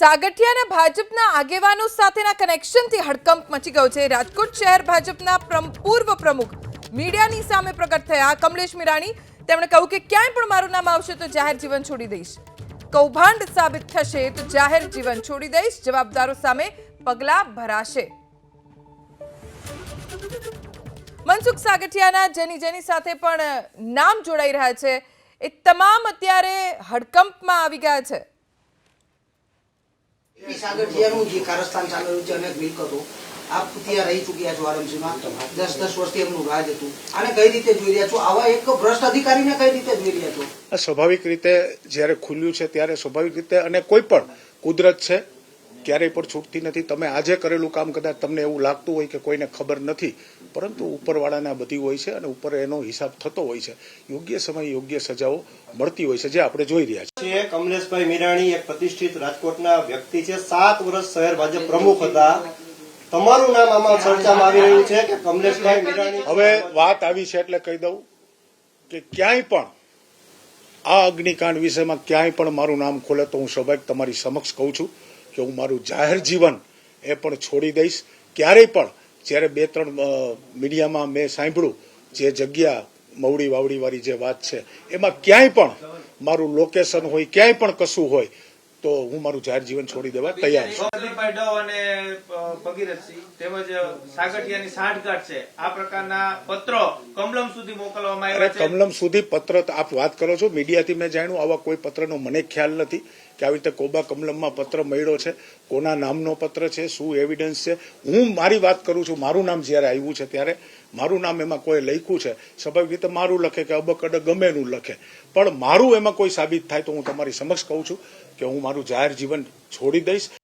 સાગઠિયાના ભાજપના આગેવાનો સાથેના કનેક્શનથી હડકંપ મચી ગયો છે. રાજકોટ શહેર ભાજપના પૂર્વ પ્રમુખ મીડિયાની સામે પ્રગટ થયા. કમલેશ મીરાણી, તેમણે કહ્યું કે ક્યાંય પણ મારું નામ આવશે તો જાહેર જીવન છોડી દઈશ. કૌભાંડ સાબિત થશે તો જાહેર જીવન છોડી દઈશ. જવાબદારો સામે પગલાં ભરાશે. મનસુખ સાગઠિયાના જેની જેની સાથે પણ નામ જોડાઈ રહ્યા છે. એ તમામ અત્યારે હડકંપમાં આવી ગયા છે. જે કારસ્તાન ચાલેલું છે અનેક મિલકતો આપ ત્યાં રહી ચૂક્યા છો આરએમસીમાં દસ દસ વર્ષથી એમનું રાજ હતું. આને કઈ રીતે જોઈ રહ્યા છો? આવા એક ભ્રષ્ટ અધિકારીને કઈ રીતે જોઈ રહ્યા છો? સ્વાભાવિક રીતે જ્યારે ખુલ્યું છે ત્યારે સ્વાભાવિક રીતે અને કોઈ પણ કુદરત છે ક્યારેય પણ છૂટતી નથી. તમે આજે કરેલું કામ કદાચ તમને એવું લાગતું હોય કે કોઈને ખબર નથી પરંતુ ઉપરવાળાને આ બધી હોય છે અને ઉપર એનો હિસાબ થતો હોય છે. યોગ્ય સમય યોગ્ય સજાઓ મળતી હોય છે જે આપણે જોઈ રહ્યા છીએ. છે કમલેશભાઈ મીરાણી એક પ્રતિષ્ઠિત રાજકોટના વ્યક્તિ છે. સાત વર્ષ શહેર ભાજપ પ્રમુખ હતા. તમારું નામ આમાં ચર્ચામાં આવી રહ્યું છે કે કમલેશભાઈ મીરાણી હવે વાત આવી છે એટલે કહી દઉં કે ક્યાંય પણ આ અગ્નિકાંડ વિષયમાં ક્યાંય પણ મારું નામ ખોલે તો હું સ્વાભાવિક તમારી સમક્ષ કહું છું. કે હું મારું જાહેર જીવન એ પણ છોડી દઈશ. ક્યારેય પણ જ્યારે બે ત્રણ મીડિયામાં મેં સાંભળ્યું જે જગ્યા મવડી વાવડી વાળી જે વાત છે, એમાં ક્યાંય પણ મારું લોકેશન હોય, ક્યાંય પણ કશું હોય તો હું મારું જાહેર જીવન છોડી દેવા તૈયાર છું. પ્રદીપભાઈ ડવ અને ભગીરથસિંહ તેમજ સાગઠિયાની સાઠગાંઠ છે. આ પ્રકારના પત્રો કમલમ સુધી મોકલવામાં આવ્યા છે. કમલમ સુધી પત્ર આપ વાત કરો છો મીડિયાથી મેં જાણ્યું આવા કોઈ પત્રનો મને ખ્યાલ નથી કે આવી રીતે કોબા કમલમમાં પત્ર મળ્યો છે કોના નામનો પત્ર છે શું એવિડન્સ છે. હું મારી વાત કરું છું મારું નામ જ્યારે આવ્યું છે ત્યારે મારું નામ એમાં કોઈ લખ્યું છે. સ્વાભાવિક રીતે મારું લખે કે અબકડ ગમે એનું લખે. પણ મારું એમાં કોઈ સાબિત થાય તો હું તમારી સમક્ષ કહું છું કે હું મારું જાહેર જીવન છોડી દઈશ.